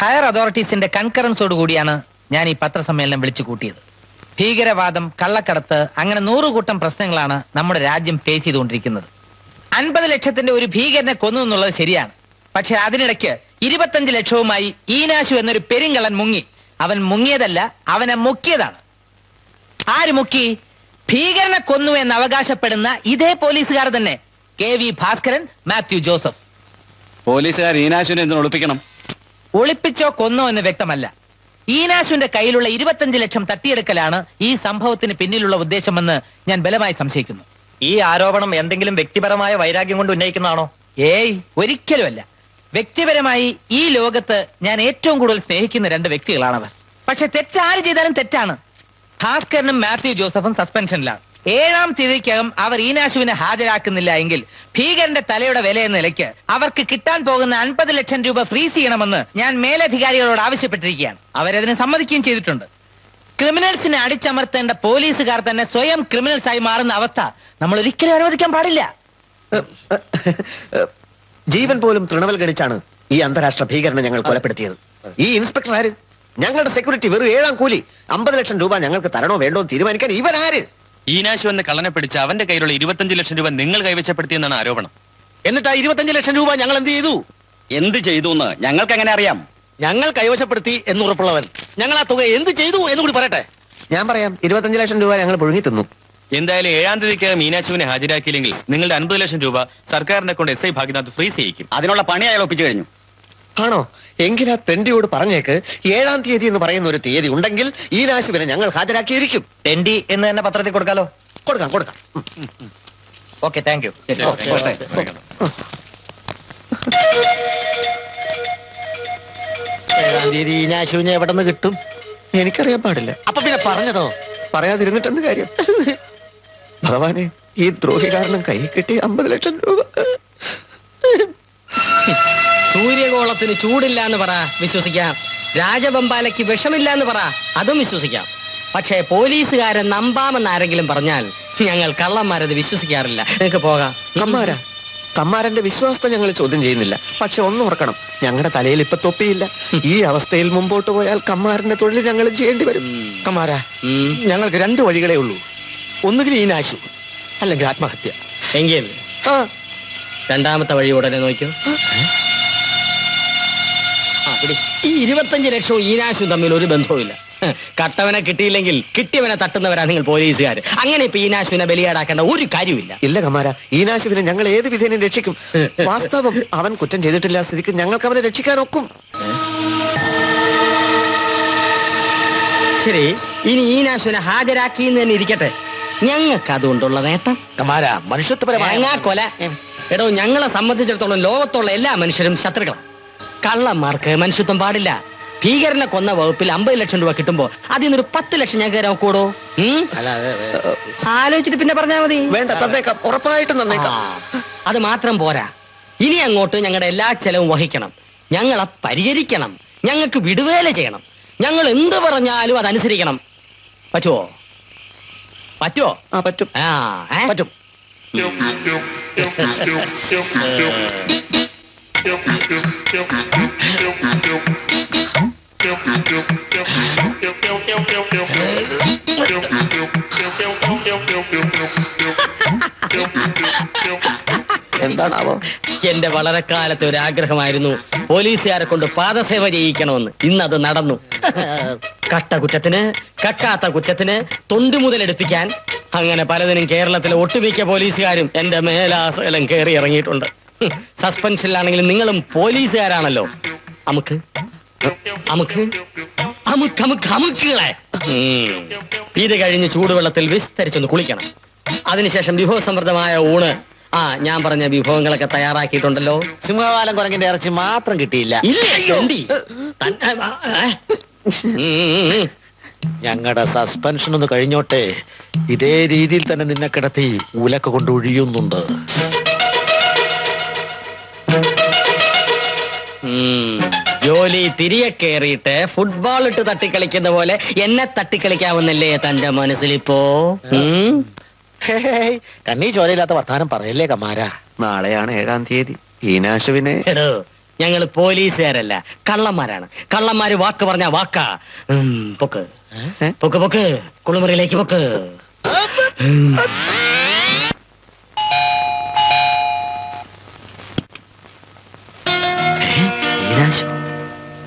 Higher അതോറിറ്റീസിന്റെ കൺകറൻസോട് കൂടിയാണ് ഞാൻ ഈ പത്രസമ്മേളനം വിളിച്ചു കൂട്ടിയത്. ഭീകരവാദം കള്ളക്കടത്ത് അങ്ങനെ നൂറുകൂട്ടം പ്രശ്നങ്ങളാണ് നമ്മുടെ രാജ്യം ഫേസ് ചെയ്തുകൊണ്ടിരിക്കുന്നത്. അൻപത് ലക്ഷത്തിന്റെ ഒരു ഭീകരനെ കൊന്നു എന്നുള്ളത് ശരിയാണ്. പക്ഷെ അതിനിടയ്ക്ക് ഇരുപത്തഞ്ച് ലക്ഷവുമായി ഈനാശു എന്നൊരു പെരുങ്കള്ളൻ മുങ്ങി. അവൻ മുങ്ങിയതല്ല അവനെ മുക്കിയതാണ്. ആര് മുക്കി? ഭീകരനെ കൊന്നു എന്ന് അവകാശപ്പെടുന്ന ഇതേ പോലീസുകാർ തന്നെ. K V Bhaskaran Mathew Joseph. പോലീസുകാർ ഈനാശുവിനെ ഒളിപ്പിക്കണം? ഒളിപ്പിച്ചോ കൊന്നോ എന്ന് വ്യക്തമല്ല. ഈനാശുന്റെ കയ്യിലുള്ള ഇരുപത്തഞ്ച് ലക്ഷം തട്ടിയെടുക്കലാണ് ഈ സംഭവത്തിന് പിന്നിലുള്ള ഉദ്ദേശമെന്ന് ഞാൻ ബലമായി സംശയിക്കുന്നു. ഈ ആരോപണം എന്തെങ്കിലും വ്യക്തിപരമായ വൈരാഗ്യം കൊണ്ട് ഉന്നയിക്കുന്നതാണോ? ഏയ് ഒരിക്കലുമല്ല. വ്യക്തിപരമായി ഈ ലോകത്ത് ഞാൻ ഏറ്റവും കൂടുതൽ സ്നേഹിക്കുന്ന രണ്ട് വ്യക്തികളാണവർ. പക്ഷെ തെറ്റാര് ചെയ്താലും തെറ്റാണ്. ഭാസ്കരനും മാത്യു ജോസഫും സസ്പെൻഷനിലാണ് ഏഴാം തീയതിക്കകം അവർ ഈനാശുവിനെ ഹാജരാക്കുന്നില്ല എങ്കിൽ ഭീകരന്റെ തലയുടെ വില എന്ന നിലയ്ക്ക് അവർക്ക് കിട്ടാൻ പോകുന്ന അൻപത് ലക്ഷം രൂപ ഫ്രീസ് ചെയ്യണമെന്ന് ഞാൻ മേലധികാരികളോട് ആവശ്യപ്പെട്ടിരിക്കുകയാണ്. അവരതിന് സമ്മതിക്കുകയും ചെയ്തിട്ടുണ്ട്. ക്രിമിനൽസിനെ അടിച്ചമർത്തേണ്ട പോലീസുകാർ തന്നെ സ്വയം ക്രിമിനൽസ് ആയി മാറുന്ന അവസ്ഥ നമ്മൾ ഒരിക്കലും അനുവദിക്കാൻ പാടില്ല. ജീവൻ പോലും തൃണവൽ ഗണിച്ചാണ് ഈ അന്താരാഷ്ട്ര ഭീകരനെ ഞങ്ങൾ കൊലപ്പെടുത്തിയത്. ഈ ഇൻസ്പെക്ടർ ആര്? ഞങ്ങളുടെ സെക്യൂരിറ്റി വെറും ഏഴാം കൂലി അമ്പത് ലക്ഷം രൂപ ഞങ്ങൾക്ക് തരണോ വേണ്ടോ തീരുമാനിക്കാൻ ഇവൻ ആര് ഈനാശു എന്ന കള്ളനെ പിടിച്ച് അവന്റെ കയ്യിലുള്ള ഇരുപത്തഞ്ച് ലക്ഷം രൂപ നിങ്ങൾ കൈവശപ്പെടുത്തിയെന്നാണ് ആരോപണം. എന്നിട്ട് ആ ഇരുപത്തഞ്ച് ലക്ഷം രൂപ ഞങ്ങൾ എന്ത് ചെയ്തു? എന്ത് ചെയ്തു എന്ന് ഞങ്ങൾക്ക് എങ്ങനെ അറിയാം? ഞങ്ങൾ കൈവശപ്പെടുത്തി എന്നുറപ്പുള്ളവൻ. ഞങ്ങൾ ആ തുക എന്ത് ചെയ്തു എന്ന് കൂടി പറയട്ടെ. ഞാൻ പറയാം ഇരുപത്തഞ്ച് ലക്ഷം രൂപ ഞങ്ങൾ പുഴുങ്ങി തിന്നു. എന്തായാലും ഏഴാം തീയതിക്ക് മീനാശുവിനെ ഹാജരാക്കിയില്ലെങ്കിൽ നിങ്ങളുടെ അൻപത് ലക്ഷം രൂപ സർക്കാരിനെ കൊണ്ട് എസ് ഐ ഭാഗ്യനാഥ് ഫ്രീസ് ചെയ്യിക്കും. അതിനുള്ള പണി അയാൾ ഒപ്പിച്ചു കഴിഞ്ഞു. ആണോ? എങ്കിലാ തെണ്ടിയോട് പറഞ്ഞേക്ക് ഏഴാം തീയതി എന്ന് പറയുന്ന ഒരു തീയതി ഉണ്ടെങ്കിൽ ഈ രാശിവിനെ ഞങ്ങൾ ഹാജരാക്കിയിരിക്കും. തെണ്ടി എന്ന് തന്നെ പത്രത്തിൽ കൊടുക്കാലോ? കൊടുക്കാം കൊടുക്കാം. ഓക്കെ താങ്ക് യു ഏഴാം തീയതി ഈ നാശുവിനെ എവിടെ നിന്ന് കിട്ടും? എനിക്കറിയാൻ പാടില്ല. അപ്പൊ പിന്നെ പറഞ്ഞതോ? പറയാതിരുന്നിട്ടെന്ത് കാര്യം? ഭഗവാനെ ഈ ദ്രോഹി കാരണം കൈ കിട്ടി അമ്പത് ലക്ഷം രൂപ. സൂര്യഗോളത്തിന് ചൂടില്ല എന്ന് പറ വിശ്വസിക്കാം. രാജബമ്പാലയ്ക്ക് വിഷമില്ല എന്ന് പറ അതും വിശ്വസിക്കാം. പക്ഷേ പോലീസുകാരൻ നമ്പാമെന്ന് ആരെങ്കിലും പറഞ്ഞാൽ ഞങ്ങൾ കള്ളന്മാരത് വിശ്വസിക്കാറില്ല. നിങ്ങൾക്ക് പോകാം. കമ്മാരാ കമ്മാരന്റെ വിശ്വാസത്തെ ഞങ്ങൾ ചോദ്യം ചെയ്യുന്നില്ല. പക്ഷെ ഒന്ന് ഓർക്കണം ഞങ്ങളുടെ തലയിൽ ഇപ്പൊ തൊപ്പിയില്ല. ഈ അവസ്ഥയിൽ മുമ്പോട്ട് പോയാൽ കമ്മാരന്റെ തൊഴിൽ ഞങ്ങൾ ചെയ്യേണ്ടി വരും. കമ്മാരാ ഞങ്ങൾക്ക് രണ്ട് വഴികളേ ഉള്ളൂ. ഒന്നുകിൽ ഈ നാശു അല്ലെങ്കിൽ ആത്മഹത്യ. എങ്കിൽ രണ്ടാമത്തെ വഴി ഉടനെ നോക്കൂ. ഈ ഇരുപത്തഞ്ച് ലക്ഷവും ഈനാശും തമ്മിൽ ഒരു ബന്ധവുമില്ല. കട്ടവനെ കിട്ടിയില്ലെങ്കിൽ കിട്ടിയവനെ തട്ടുന്നവരാ നിങ്ങൾ പോലീസുകാർ. അങ്ങനെ ഇപ്പൊ ഈനാശുവിനെ ബലിയാടാക്കേണ്ട ഒരു കാര്യമില്ല ഇല്ല കമാര ഈനാശുവിനെ ഞങ്ങൾ ഏത് വിധേനയും രക്ഷിക്കും. വാസ്തവം അവൻ കുറ്റം ചെയ്തിട്ടില്ല സ്ഥിതിക്ക് ഞങ്ങൾക്ക് അവനെ രക്ഷിക്കാൻ ഒക്കും ശരി ഇനി ഈനാശുവിനെ ഹാജരാക്കി എന്ന് തന്നെ ഇരിക്കട്ടെ. ഞങ്ങൾക്ക് അതുകൊണ്ടുള്ള നേട്ടം. കമാര മനുഷ്യത്വപരമായ കൊല എടോ ഞങ്ങളെ സംബന്ധിച്ചിടത്തോളം ലോകത്തുള്ള എല്ലാ മനുഷ്യരും ശത്രുക്കളാണ് കള്ളന്മാർക്ക് മനുഷ്യത്വം പാടില്ല. ഭീകരനെ കൊന്ന വകുപ്പിൽ അമ്പത് ലക്ഷം രൂപ കിട്ടുമ്പോ അതിൽ നിന്നൊരു പത്ത് ലക്ഷം ഞാൻ കയറാൻ കൂടോ? ആലോചിച്ചിട്ട് പിന്നെ പറഞ്ഞാൽ മതി. വേണ്ട തന്നേക്കാം. ഉറപ്പായിട്ടും തന്നേക്കാം. അത് മാത്രം പോരാ. ഇനി അങ്ങോട്ട് ഞങ്ങളുടെ എല്ലാ ചെലവും വഹിക്കണം. ഞങ്ങളെ പരിചരിക്കണം. ഞങ്ങൾക്ക് വിടുവേല ചെയ്യണം. ഞങ്ങൾ എന്ത് പറഞ്ഞാലും അതനുസരിക്കണം പറ്റുമോ പറ്റുമോ ആ പറ്റും. ആ ഏ? പറ്റും. എന്താണാവോ? എന്റെ വളരെ കാലത്തെ ഒരു ആഗ്രഹമായിരുന്നു പോലീസുകാരെ കൊണ്ട് പാദസേവ ചെയ്യിക്കണമെന്ന്. ഇന്നത് നടന്നു. കട്ട കുറ്റത്തിന് കക്കാത്ത കുറ്റത്തിന് തൊണ്ടു മുതലെടുപ്പിക്കാൻ അങ്ങനെ പലതിനും കേരളത്തിലെ ഒട്ടുമിക്ക പോലീസുകാരും എന്റെ മേലാസലം കയറി ഇറങ്ങിയിട്ടുണ്ട്. സസ്പെൻഷനിലാണെങ്കിലും നിങ്ങളും പോലീസുകാരാണല്ലോ. അമുക്ക് അമുക്ക് അമുക്ക് അമുക്ക് അമുക്കുകളെ. ഇത് കഴിഞ്ഞ് ചൂടുവെള്ളത്തിൽ വിസ്തരിച്ചൊന്ന് കുളിക്കണം. അതിനുശേഷം വിഭവസമൃദ്ധമായ ഊണ്. ആ ഞാൻ പറഞ്ഞ വിഭവങ്ങളൊക്കെ തയ്യാറാക്കിയിട്ടുണ്ടല്ലോ. സിംഹവാലം കുരങ്ങിന്റെ ഇറച്ചി മാത്രം കിട്ടിയില്ല. ഞങ്ങളുടെ സസ്പെൻഷൻ ഒന്ന് കഴിഞ്ഞോട്ടെ. ഇതേ രീതിയിൽ തന്നെ നിന്നെ കിടത്തി ഉലക്ക കൊണ്ട് ഒഴിയുന്നുണ്ട്. ജോലി തിരികെ കയറിയിട്ട് ഫുട്ബോൾ ഇട്ട് തട്ടിക്കളിക്കുന്ന പോലെ എന്നെ തട്ടിക്കളിക്കാവുന്നല്ലേ തന്റെ മനസ്സിലിപ്പോ? ഇപ്പോ ഹേയ്, കണ്ണീ ചോരയില്ലാത്ത വർത്താനം പറയല്ലേ കമാര നാളെയാണ് ഏഴാം തീയതി. ഈനാശുവിനെ എടോ ഞങ്ങൾ പോലീസുകാരല്ല കള്ളന്മാരാണ്. കള്ളന്മാര് വാക്ക് പറഞ്ഞ വാക്കാ. ഉം, പൊക്ക്. പൊക്ക് പൊക്ക്. കുളിമുറിയിലേക്ക് പൊക്ക്.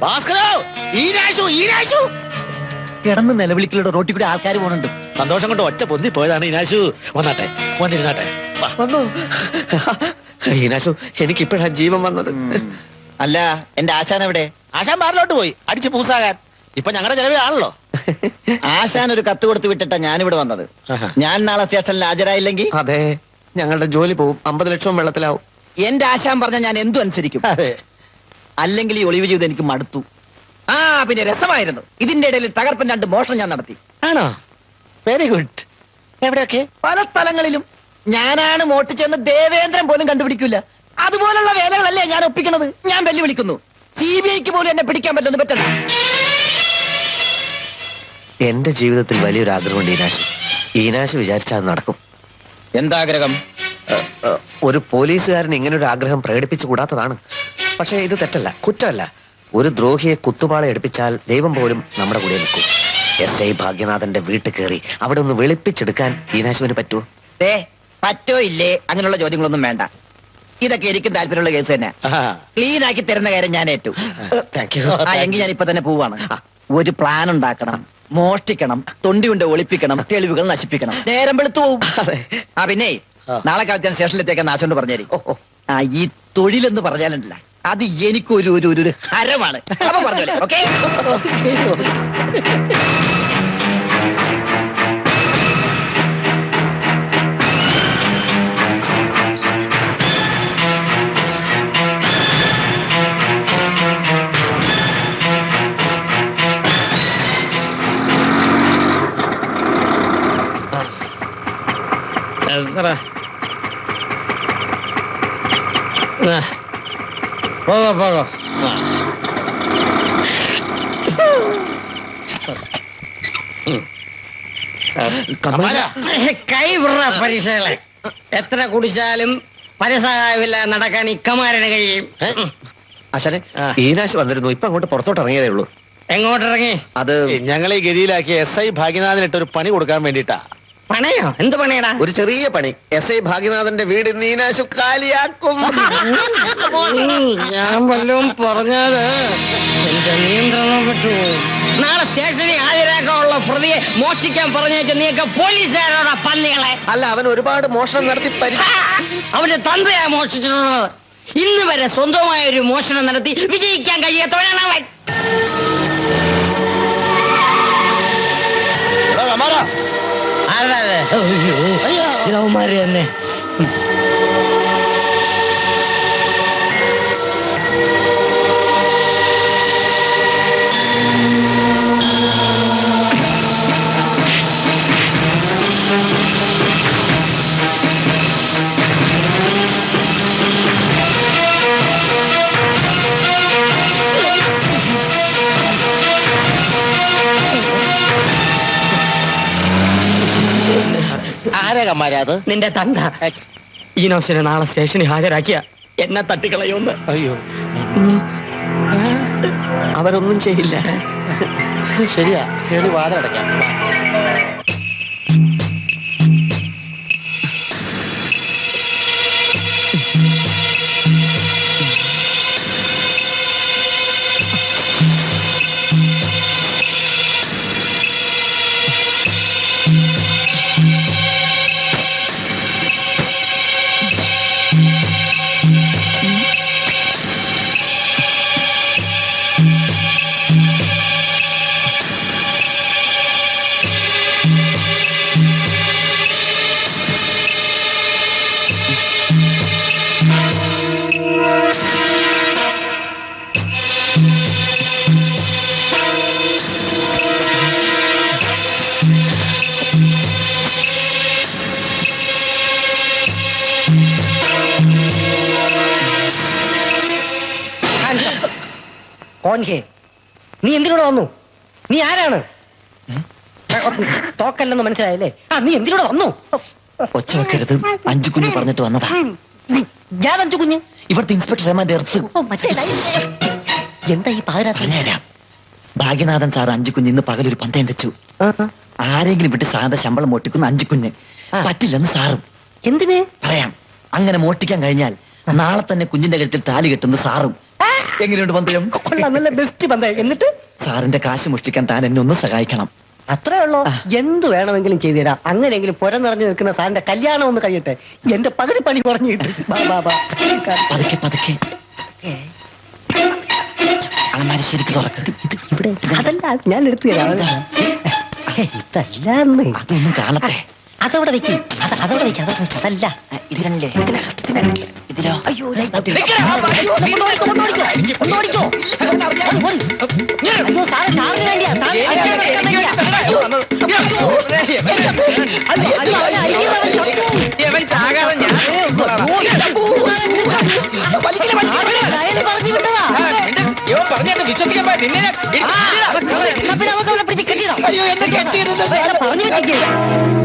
ഭാസ്കരോ ഈനാശു ഈനാശു കിടന്ന് നിലവിളിക്കലോട് റോട്ടിൽ കൂടി ആൾക്കാർ പോകുന്നുണ്ട് സന്തോഷം കൊണ്ട് ഒറ്റ പൊന്നി പോയതാണ് ഈനാശു വന്നാട്ടെ വന്നിരുന്നാട്ടെ. വന്നു. ഈനാശു എനിക്കിപ്പോഴാ ജീവൻ വന്നത്. അല്ല എന്റെ ആശാൻ എവിടെ? ആശാൻ ബാറിലോട്ട് പോയി. അടിച്ചു പൂസാകാൻ. ഇപ്പൊ ഞങ്ങളുടെ ചെലവിലാണല്ലോ ആശാൻ ഒരു കത്ത് കൊടുത്ത് വിട്ടിട്ടാ ഞാനിവിടെ വന്നത്. ഞാൻ നാളെ സ്റ്റേഷനിൽ ഹാജരായില്ലെങ്കിൽ അതെ ഞങ്ങളുടെ ജോലി പോവും. അമ്പത് ലക്ഷം വെള്ളത്തിലാവും. എന്റെ ആശാൻ പറഞ്ഞ ഞാൻ എന്തു അനുസരിക്കും? അതെ. അല്ലെങ്കിൽ ഈ ഒളിവ് ജീവിതം എനിക്ക് മടുത്തു. ആ പിന്നെ രസമായിരുന്നു. ഇതിന്റെ ഇടയിൽ തകർപ്പൻ രണ്ട് മോഷണം ഞാൻ നടത്തി. ആണോ? വെരി ഗുഡ് എവിടെയൊക്കെ? പല സ്ഥലങ്ങളിലും. ഞാനാണ് മോട്ടിച്ചെന്ന് ദേവേന്ദ്രൻ പോലും കണ്ടുപിടിക്കില്ല അതുപോലുള്ള വേലകളല്ലേ ഞാൻ ഒപ്പിക്കണത്? ഞാൻ വെല്ലുവിളിക്കുന്നു. സി ബി ഐക്ക് പോലും എന്നെ പിടിക്കാൻ പറ്റുന്ന പറ്റണ്ട. എന്റെ ജീവിതത്തിൽ വലിയൊരു ആഗ്രഹമുണ്ട് ഈനാശ്. ഈനാശ് വിചാരിച്ചാൽ അത് നടക്കും. എന്താഗ്രഹം? ഒരു പോലീസുകാരൻ ഇങ്ങനെ ഒരു ആഗ്രഹം പ്രകടിപ്പിച്ചു കൂടാത്തതാണ്. പക്ഷേ ഇത് തെറ്റല്ല കുറ്റമല്ല. ഒരു ദ്രോഹിയെ കുത്തുപാള എടുപ്പിച്ചാൽ ദൈവം പോലും നമ്മുടെ കൂടെ നിൽക്കും. എസ് ഐ ഭാഗ്യനാഥന്റെ വീട്ടിൽ കയറി അവിടെ ഒന്ന് വെളുപ്പിച്ചെടുക്കാൻ ഈനാശുവിന് പറ്റുമോ ദേ പറ്റോ ഇല്ലേ? അങ്ങനെയുള്ള ചോദ്യങ്ങളൊന്നും വേണ്ട. ഇതൊക്കെ എനിക്കും താല്പര്യമുള്ള കേസ് തന്നെ. ക്ലീൻ ആക്കി തരുന്ന കാര്യം ഞാൻ ഏറ്റു. എങ്കിൽ ഞാൻ ഇപ്പൊ തന്നെ പോവാണ്. ഒരു പ്ലാൻ ഉണ്ടാക്കണം. മോഷ്ടിക്കണം. തൊണ്ടി കൊണ്ട് ഒളിപ്പിക്കണം. തെളിവുകൾ നശിപ്പിക്കണം. നേരം വെളുത്തു ആ പിന്നെ നാളെ കാലത്ത് ഞാൻ സ്റ്റേഷനിലെത്തേക്ക് നാച്ചോണ്ട് പറഞ്ഞേരി. ആ ഈ തൊഴിലെന്ന് പറഞ്ഞാലുണ്ടല്ല അത് എനിക്കൊരു ഒരു ഒരു ഒരു ഹരമാണ് അപ്പൊ പറഞ്ഞോളെ ഓക്കെ എത്ര? ആ. ഉം. കൈ വിട പരീക്ഷകളെ എത്ര കുടിച്ചാലും പരസഹായമില്ല നടക്കാൻ ഇക്കമാരന് കഴിയും ഉം. അച്ഛനെ. ഈനാശ് വന്നിരുന്നു ഇപ്പൊ അങ്ങോട്ട് പുറത്തോട്ട് ഇറങ്ങിയതേ ഉള്ളൂ എങ്ങോട്ടിറങ്ങി അത് ഞങ്ങളെ ഈ ഗതിയിലാക്കി എസ് ഐ ഭാഗ്യനാഥനിട്ട് ഒരു പണി കൊടുക്കാൻ വേണ്ടിട്ടാ പണയോ? എന്ത് പണിയടാ? ഒരു ചെറിയ പണി. എസ് ഐ ഭാഗ്യനാഥന്റെ വീട് നീനാശു കാലിയാക്കും. ഞാൻ വല്ലതും പറഞ്ഞാൽ എന്റെ നിയന്ത്രണം നാളെ സ്റ്റേഷനിൽ ഹാജരാക്കാനുള്ള പ്രതിയെ മോഷ്ടിക്കാൻ പറഞ്ഞേക്ക് നീയൊക്കെ പോലീസുകാരോടാ പന്നികളെ. അല്ല അവൻ ഒരുപാട് മോഷണം നടത്തി പരി അവന്റെ തന്ത്രയാ മോഷ്ടിച്ചിട്ടുള്ളത്. ഇന്ന് വരെ സ്വന്തമായ ഒരു മോഷണം നടത്തി വിജയിക്കാൻ കഴിയാത്തവനാണ് അവൻ. ആരാ അത്? അയ്യോ, ഇതവന്മാര് തന്നെ ആരാ അത്? നിന്റെ തണ്ട ഈ നോശനെ നാളെ സ്റ്റേഷനിൽ ഹാജരാക്കിയ എന്നെ തട്ടിക്കളയൊന്ന് അയ്യോ. അവരൊന്നും ചെയ്യില്ല. ശരിയാ കേറി വാതിലടയ്ക്കാം. കോൺകെ നീ എന്തിനോട് വന്നു? നീ ആരാണ്? തോക്കല്ലെന്ന് മനസ്സിലായല്ലേ? ആ നീ എന്തിനോട് വന്നു? ഒച്ച വെക്കരുത്. അഞ്ചു കുഞ്ഞു പറഞ്ഞിട്ട് വന്നതാ. ഞാൻ അഞ്ചു കുഞ്ഞ്? ഇവിടുത്തെ ഇൻസ്പെക്ടർ എന്താ ഈ പാതിരാത്രി? ഭാഗ്യനാഥൻ സാർ അഞ്ചു കുഞ്ഞ് ഇന്ന് പകലൊരു പന്തയം വെച്ചു. ആരെങ്കിലും വിട്ട് സാറിന്റെ ശമ്പളം മോട്ടിക്കുന്ന അഞ്ചു കുഞ്ഞ്. പറ്റില്ലെന്ന് സാറും. എന്തിന്? പറയാം. അങ്ങനെ മോട്ടിക്കാൻ കഴിഞ്ഞാൽ നാളെ തന്നെ കുഞ്ഞിന്റെ കഴുത്തിൽ താലി കെട്ടുന്ന സാറും. എങ്ങനെയുണ്ട് പന്തയം നല്ല ബെസ്റ്റ് പന്തയം എന്നിട്ട്? സാറിന്റെ കാശ് മോഷ്ടിക്കാൻ താൻ എന്നെ ഒന്ന് സഹായിക്കണം. അത്രേ ഉള്ളൂ? എന്ത് വേണമെങ്കിലും ചെയ്തു തരാം അങ്ങനെയെങ്കിലും പുര നിറഞ്ഞു നിൽക്കുന്ന സാറിന്റെ കല്യാണം ഒന്ന് കഴിയട്ടെ. എന്റെ പകുതി പണി കുറഞ്ഞു കിട്ടും. പതുക്കെ പതുക്കെ. അളമാരി ശരിക്ക് തുറക്ക്. ഇവിടെ അതല്ല ഞാൻ എടുത്തു തരാം. ഇതല്ലാന്ന്. അതൊന്നും കാണട്ടെ അതവിടെ വെക്കും. അത് അതവിടെ വെക്കും. അതല്ല. ഇതിനകത്ത് ഇതിനകത്ത്. ഇതിലോ അയ്യോ അയ്യോ, സാറേ സാറിന് വേണ്ടിയാ പറഞ്ഞു വിട്ടതാ ഇവൻ പറഞ്ഞത് വിശ്വസിക്കാൻ നിന്നെ പിന്നെ അവനെ പിടിച്ച് കെട്ടിയിടുന്നത് പറഞ്ഞു വെച്ചിട്ട്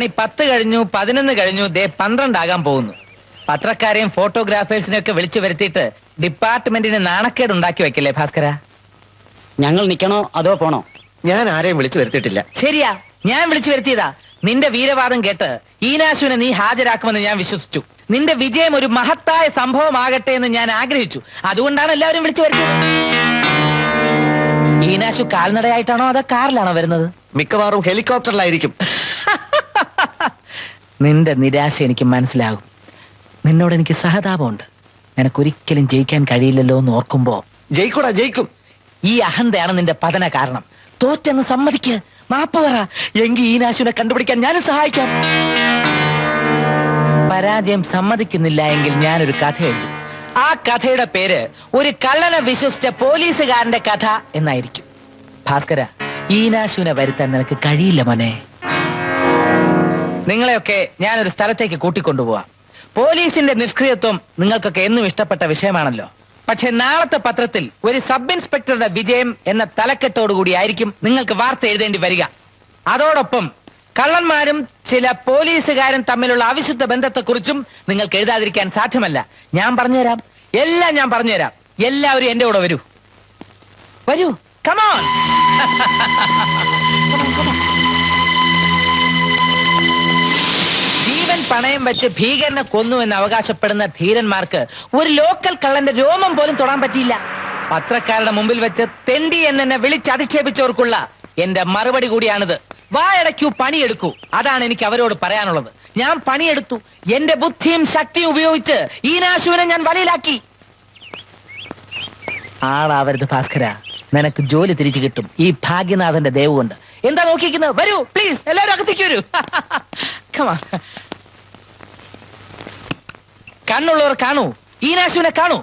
മണി പത്ത് കഴിഞ്ഞു പതിനൊന്ന് കഴിഞ്ഞു ദേ പന്ത്രണ്ടാകാൻ പോകുന്നു. പത്രക്കാരെയും ഫോട്ടോഗ്രാഫേഴ്സിനെയും ഒക്കെ വിളിച്ചു വരുത്തിയിട്ട് ഡിപ്പാർട്ട്മെന്റിന് നാണക്കേട് ഉണ്ടാക്കി വെക്കല്ലേ ഭാസ്കര? ഞങ്ങൾ നിക്കണോ അതോ പോണോ? ഞാൻ ആരെയും വിളിച്ചു വരുത്തിയിട്ടില്ല. ശരിയാ ഞാൻ വിളിച്ചു വരുത്തിയതാ. നിന്റെ വീരവാദം കേട്ട് ഈനാശുവിനെ നീ ഹാജരാക്കുമെന്ന് ഞാൻ വിശ്വസിച്ചു. നിന്റെ വിജയം ഒരു മഹത്തായ സംഭവമാകട്ടെ എന്ന് ഞാൻ ആഗ്രഹിച്ചു. അതുകൊണ്ടാണ് എല്ലാവരും വിളിച്ചു വരുത്തിയത്. ഈനാശു കാൽനടയായിട്ടാണോ അതോ കാറിലാണോ വരുന്നത്? മിക്കവാറും ഹെലികോപ്റ്ററിലായിരിക്കും. നിന്റെ നിരാശ എനിക്ക് മനസ്സിലാകും. നിന്നോട് എനിക്ക് സഹതാപമുണ്ട്. നിനക്കൊരിക്കലും ജയിക്കാൻ കഴിയില്ലല്ലോ എന്ന് ഓർക്കുമ്പോ. ജയിക്കൂടാ ജയിക്കും. ഈ അഹന്തയാണ് നിന്റെ പതന കാരണം. തോറ്റെന്ന് സമ്മതിക്ക്. മാപ്പ് പറ. എങ്കിൽ ഈ നാശുവിനെ കണ്ടുപിടിക്കാൻ ഞാനും സഹായിക്കാം. പരാജയം സമ്മതിക്കുന്നില്ല എങ്കിൽ ഞാനൊരു കഥ എഴുതും. ആ കഥയുടെ പേര് ഒരു കള്ളനെ വിശ്വസിച്ച പോലീസുകാരന്റെ കഥ എന്നായിരിക്കും. ഭാസ്കര ഈനാശുവിനെ വരുത്താൻ നിനക്ക് കഴിയില്ല മോനെ. നിങ്ങളെയൊക്കെ ഞാനൊരു സ്ഥലത്തേക്ക് കൂട്ടിക്കൊണ്ടുപോവാം. പോലീസിന്റെ നിഷ്ക്രിയത്വം നിങ്ങൾക്കൊക്കെ എന്നും ഇഷ്ടപ്പെട്ട വിഷയമാണല്ലോ. പക്ഷെ നാളത്തെ പത്രത്തിൽ ഒരു സബ് ഇൻസ്പെക്ടറുടെ വിജയം എന്ന തലക്കെട്ടോടുകൂടി ആയിരിക്കും നിങ്ങൾക്ക് വാർത്ത എഴുതേണ്ടി വരിക. അതോടൊപ്പം കള്ളന്മാരും ചില പോലീസുകാരും തമ്മിലുള്ള അവിശുദ്ധ ബന്ധത്തെക്കുറിച്ചും നിങ്ങൾക്ക് എഴുതാതിരിക്കാൻ സാധ്യമല്ല. ഞാൻ പറഞ്ഞുതരാം. എല്ലാം ഞാൻ പറഞ്ഞുതരാം. എല്ലാവരും എന്റെ കൂടെ വരൂ. വരൂ. കമോൺ ജീവൻ പണയം വെച്ച് ഭീകരനെ കൊന്നു എന്ന് അവകാശപ്പെടുന്ന ധീരന്മാർക്ക് ഒരു ലോക്കൽ കള്ളന്റെ രോമം പോലും തൊടാൻ പറ്റിയില്ല. പത്രക്കാരുടെ മുമ്പിൽ വെച്ച് തെണ്ടി എന്നെ വിളിച്ചധിക്ഷേപിച്ചവർക്കുള്ള എന്റെ മറുപടി കൂടിയാണിത്. വായടയ്ക്കൂ പണിയെടുക്കൂ. അതാണ് എനിക്ക് അവരോട് പറയാനുള്ളത്. ഞാൻ പണിയെടുത്തു. എന്റെ ബുദ്ധിയും ശക്തിയും ഉപയോഗിച്ച് ഈ നാശുവിനെ ഞാൻ വലയിലാക്കി. ആളാവരുത് ഭാസ്കര. നിനക്ക് ജോലി തിരിച്ചു കിട്ടും. ഈ ഭാഗ്യനാഥന്റെ ദയവുകൊണ്ട് എന്താ നോക്കിക്കുന്നത് വരൂ പ്ലീസ് എല്ലാവരും അകത്തേക്ക് വരൂ. കമാ. കണ്ണുള്ളവർ കാണൂ. ഈ നാശുവിനെ കാണൂ.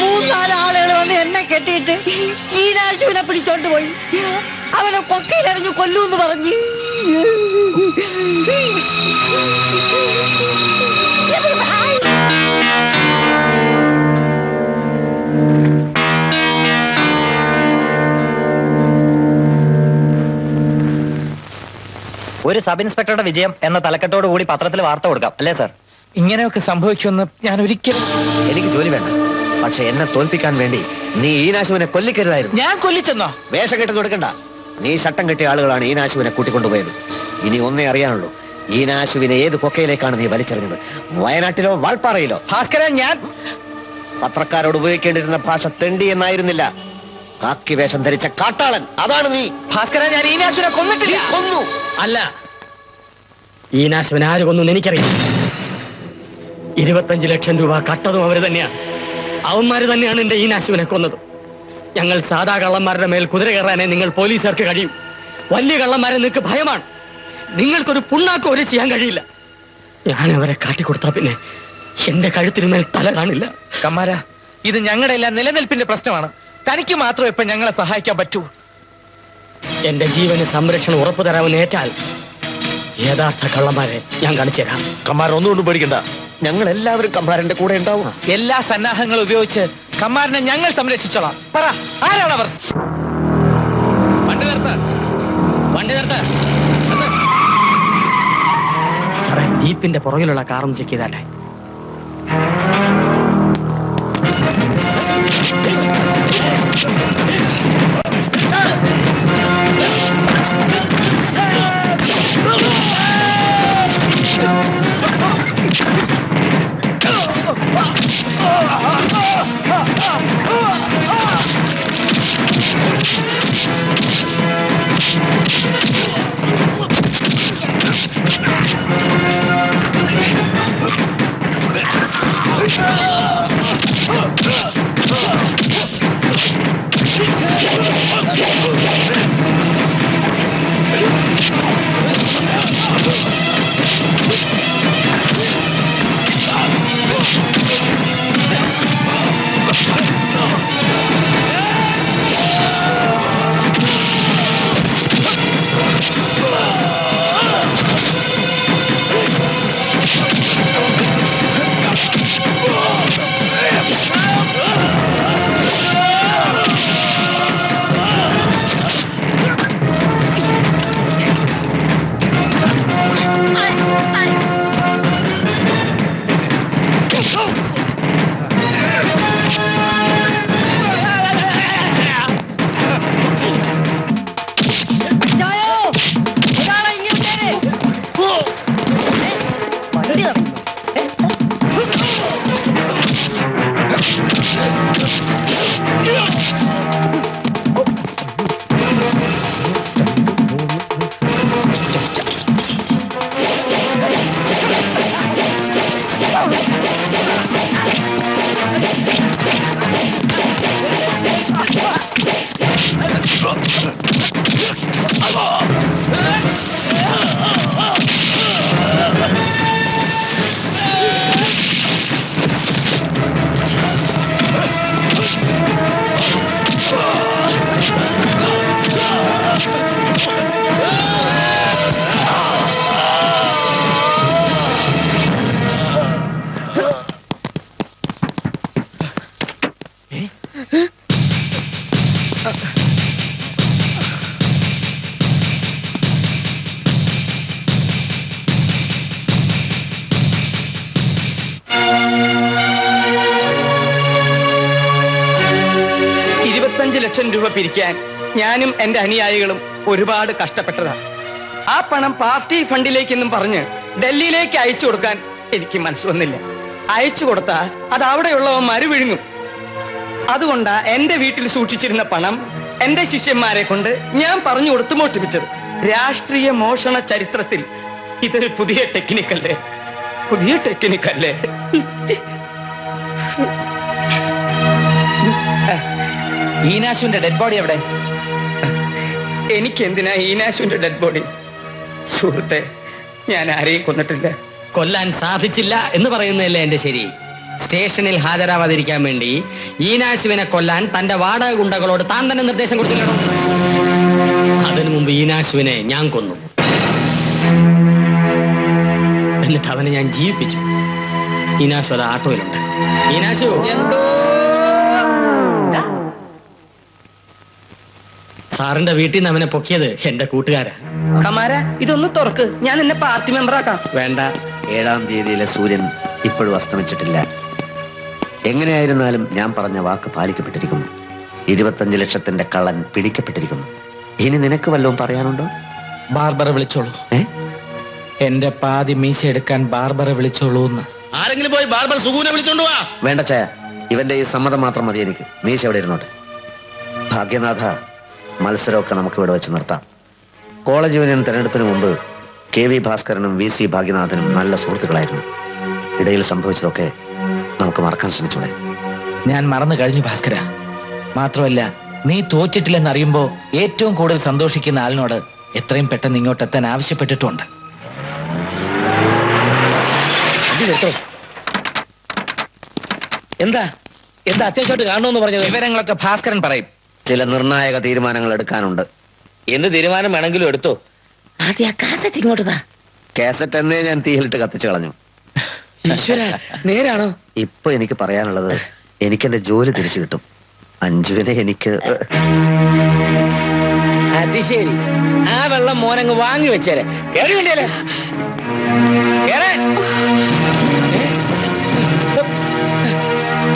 മൂന്നാൽ ആളുകൾ വന്ന് എന്നെ കെട്ടിയിട്ട് ഈ നാശുവിനെ പിടിച്ചോണ്ട് പോയി. അവനെ കൊക്കയിലെറിഞ്ഞു കൊല്ലൂന്ന് പറഞ്ഞു. ഒരു സബ് ഇൻസ്പെക്ടറുടെ വിജയം എന്ന തലക്കെട്ടോട് കൂടി പത്രത്തിൽ വാർത്ത കൊടുക്കാം. അല്ലേ സാർ? ഇങ്ങനെയൊക്കെ സംഭവിക്കുമെന്ന് ഞാൻ ഒരിക്കലും എനിക്ക് ജോലി വേണ്ട. പക്ഷെ എന്നെ തോൽപ്പിക്കാൻ വേണ്ടി നീ ഈ നാശുവിനെ കൊല്ലിക്കരുതായിരുന്നു. ഞാൻ കൊല്ലിച്ചെന്നോ? വേഷം കെട്ടി കൊടുക്കണ്ട നീ ശട്ടം കെട്ടിയ ആളുകളാണ് ഈ നാശുവിനെ കൂട്ടിക്കൊണ്ടുപോയത്. ഇനി ഒന്നേ അറിയാനുള്ളൂ ഈ നാശുവിനെ ഏത് കൊക്കയിലേക്കാണ് നീ വലിച്ചെറിഞ്ഞത്? വയനാട്ടിലോ വാൾപ്പാറയിലോ? ഭാസ്കരൻ ഞാൻ പത്രക്കാരോട് ഉപയോഗിക്കേണ്ടിരുന്ന ഭാഷ തെണ്ടി എന്നായിരുന്നില്ല. കാക്കി വേഷം ധരിച്ച കാട്ടാളൻ. അതാണ് നീ. ഭാസ്കരൻ ഞാൻ ഈനാശുവിനെ നാശുവിനെ കൊന്നിട്ടില്ല കൊന്നു. അല്ല. ഈനാശുവിനെ ആര് കൊന്നു എനിക്കറിയാം ഇരുപത്തഞ്ച് ലക്ഷം രൂപ കട്ടതും അവർ തന്നെയാണ് അവന്മാര് തന്നെയാണ് എന്റെ ഈനാശുവിനെ കൊന്നത്. ഞങ്ങൾ സാധാ കള്ളന്മാരുടെ മേൽ കുതിര കയറാനെ നിങ്ങൾ പോലീസുകാർക്ക് കഴിയും. വലിയ കള്ളന്മാരെ നിങ്ങൾക്ക് ഭയമാണ്. നിങ്ങൾക്കൊരു പുണ്ണാക്കം ഒരു ചെയ്യാൻ കഴിയില്ല. ഞാൻ അവരെ കാട്ടിക്കൊടുത്താ പിന്നെ എന്റെ കഴുത്തിനുമേൽ തല കാണില്ല. കമ്മാര ഇത് ഞങ്ങളുടെ എല്ലാം നിലനിൽപ്പിന്റെ പ്രശ്നമാണ്. തനിക്ക് മാത്രം ഇപ്പൊ ഞങ്ങളെ സഹായിക്കാൻ പറ്റൂ. എന്റെ ജീവന് സംരക്ഷണം ഉറപ്പു തരാമെന്ന് ഏറ്റാൽ യഥാർത്ഥ കള്ളന്മാരെ ഞാൻ കാണിച്ചു തരാം. കമ്മാരൻ ഒന്നുകൊണ്ടും പേടിക്കണ്ട. ഞങ്ങൾ എല്ലാവരും കമ്മാരന്റെ കൂടെ ഉണ്ടാവും. എല്ലാ സന്നാഹങ്ങളും ഉപയോഗിച്ച് കമ്മാരനെ ഞങ്ങൾ സംരക്ഷിച്ചോളാം. പറ ആരാണവർ വണ്ടി നിർത്ത. വണ്ടി നിർത്ത. സാറേ ജീപ്പിന്റെ പുറകിലുള്ള കാറും ചെക്ക് ചെയ്താട്ടെ. 冲啊 ഇരുപത്തഞ്ച് ലക്ഷം രൂപ പിരിക്കാൻ ഞാനും എന്റെ അനുയായികളും ഒരുപാട് കഷ്ടപ്പെട്ടതാണ് ആ പണം പാർട്ടി ഫണ്ടിലേക്കെന്നും പറഞ്ഞ് ഡൽഹിയിലേക്ക് അയച്ചു കൊടുക്കാൻ എനിക്ക് മനസ്സ് വന്നില്ല. അയച്ചു കൊടുത്താൽ അത് അവിടെയുള്ളവന്മാര് വിഴുങ്ങും. അതുകൊണ്ടാ എന്റെ വീട്ടിൽ സൂക്ഷിച്ചിരുന്ന പണം എന്റെ ശിഷ്യന്മാരെ കൊണ്ട് ഞാൻ പറഞ്ഞു കൊടുത്തു മോഷ്ടിപ്പിച്ചത്. രാഷ്ട്രീയ മോഷണ ചരിത്രത്തിൽ ഇതൊരു പുതിയ ടെക്നിക്കല്ലേ പുതിയ ടെക്നിക്കല്ലേ ഈനാശുവിന്റെ ഡെഡ് ബോഡി എവിടെ? എനിക്ക് എന്തിനാ ഈനാശുവിന്റെ ഡെഡ് ബോഡി സുഹൃത്തെ ഞാൻ ആരെയും കൊന്നിട്ടില്ല. കൊല്ലാൻ സാധിച്ചില്ല എന്ന് പറയുന്നതല്ലേ എന്റെ ശരി. സ്റ്റേഷനിൽ ഹാജരാവാതിരിക്കാൻ വേണ്ടി ഈനാശുവിനെ കൊല്ലാൻ തന്റെ വാടക ഗുണ്ടകളോട് താൻ തന്നെ നിർദ്ദേശം കൊടുത്തില്ലടോ അതിനു മുമ്പ് ഈനാശുവിനെ ഞാൻ കൊന്നു. എന്നിട്ട് അവനെ ഞാൻ ജീവിപ്പിച്ചു. ഈനാശു അത് ആട്ടോയിലുണ്ട്. ഈനാശു! എന്തോ? സാറിന്റെ വീട്ടിൽ നിന്ന് അവനെ പൊക്കിയത് എന്റെ കൂട്ടുകാരാ. കമാര ഇതൊന്ന് തുറക്ക്. ഞാൻ എന്നെ പാർട്ടി മെമ്പറാക്കാം വേണ്ട. ഏഴാം തീയതിയിലെ സൂര്യൻ ഇപ്പോഴും അസ്തമിച്ചിട്ടില്ല. എങ്ങനെയായിരുന്നാലും ഞാൻ പറഞ്ഞ വാക്ക് പാലിക്കപ്പെട്ടിരിക്കുന്നു. ഇരുപത്തഞ്ച് ലക്ഷത്തിന്റെ കള്ളൻ പിടിക്കപ്പെട്ടിരിക്കുന്നു. ഇനി നിനക്ക് വല്ലതും പറയാനുണ്ടോ? ബാർബറെ വിളിച്ചോളൂ. ഏ? എന്റെ പാതി മീശ എടുക്കാൻ ബാർബറെ വിളിച്ചോളൂ എന്ന്. ആരെങ്കിലും പോയി ബാർബർ സുഖൂനെ വിളിച്ചോണ്ട് വാ. വേണ്ട ചായ ഇവന്റെ ഈ സമ്മതം മാത്രം മതി എനിക്ക്. മീശ എവിടെ ഇരുന്നോട്ടെ? ഭാഗ്യനാഥ മത്സരമൊക്കെ നമുക്ക് ഇവിടെ വെച്ച് നിർത്താം. കോളേജ് യൂണിയൻ തെരഞ്ഞെടുപ്പിന് മുമ്പ് കെ വി ഭാസ്കരനും വി സി ഭാഗ്യനാഥനും നല്ല സുഹൃത്തുക്കളായിരുന്നു. ഇടയിൽ സംഭവിച്ചതൊക്കെ നമുക്ക് മറക്കാൻ ശ്രമിച്ചൂടെ? ഞാൻ മറന്നു കഴിഞ്ഞു ഭാസ്കര. മാത്രമല്ല നീ തോറ്റിട്ടില്ലെന്ന് അറിയുമ്പോ ഏറ്റവും കൂടുതൽ സന്തോഷിക്കുന്ന ആളിനോട് എത്രയും പെട്ടെന്ന് ഇങ്ങോട്ട് എത്താൻ ആവശ്യപ്പെട്ടിട്ടുണ്ട്. എന്താ? എന്താ അത്യാവശ്യമായിട്ട് കാണണമെന്ന് പറഞ്ഞത്? വിവരങ്ങളൊക്കെ ഭാസ്കരൻ പറയും. ചില നിർണായക തീരുമാനങ്ങൾ എടുക്കാനുണ്ട്. എന്ത് തീരുമാനം വേണമെങ്കിലും എടുത്തോ. ആദ്യം ആ കാസറ്റ് ഇങ്ങോട്ട് താ കാസറ്റ് എന്നേ ഞാൻ തീയിലിട്ട് കത്തിച്ചു കളഞ്ഞു. ഈശ്വര നേരാണോ? ഇപ്പൊ എനിക്ക് പറയാനുള്ളത് എനിക്ക് എന്റെ ജോലി തിരിച്ചു കിട്ടും. അഞ്ജുവിനെ എനിക്ക് അത് ശരി. ആ വെള്ളം മോനങ്ങ് വാങ്ങി വെച്ചേരെ. കേറി വേണ്ടിയല്ലേ?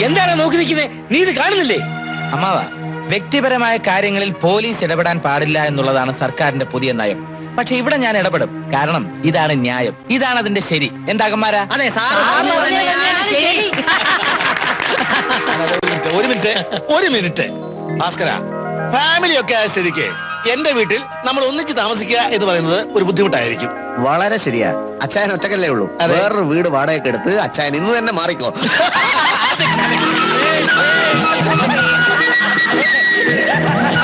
എന്താണ് നോക്കി നിൽക്കുന്നത് നീ ഇത് കാണുന്നില്ലേ? അമ്മാവ വ്യക്തിപരമായ കാര്യങ്ങളിൽ പോലീസ് ഇടപെടാൻ പാടില്ല എന്നുള്ളതാണ് സർക്കാരിന്റെ പുതിയ നയം. പക്ഷെ ഇവിടെ ഞാൻ ഇടപെടും. കാരണം ഇതാണ് ന്യായം. ഇതാണ് അതിന്റെ ശരി. എന്താകന്മാരാ അതെ ഒരു മിനിറ്റ് ഒരു മിനിറ്റ് ഭാസ്കര ഫാമിലി ഒക്കെ ആയ സ്ഥിതിക്ക് എന്റെ വീട്ടിൽ നമ്മൾ ഒന്നിച്ച് താമസിക്കുക എന്ന് പറയുന്നത് ഒരു ബുദ്ധിമുട്ടായിരിക്കും. വളരെ ശരിയാ. അച്ചായൻ ഒറ്റക്കല്ലേ ഉള്ളൂ. വേറൊരു വീട് വാടകയ്ക്ക് എടുത്ത് അച്ചായൻ ഇന്ന് തന്നെ മാറിക്കോ.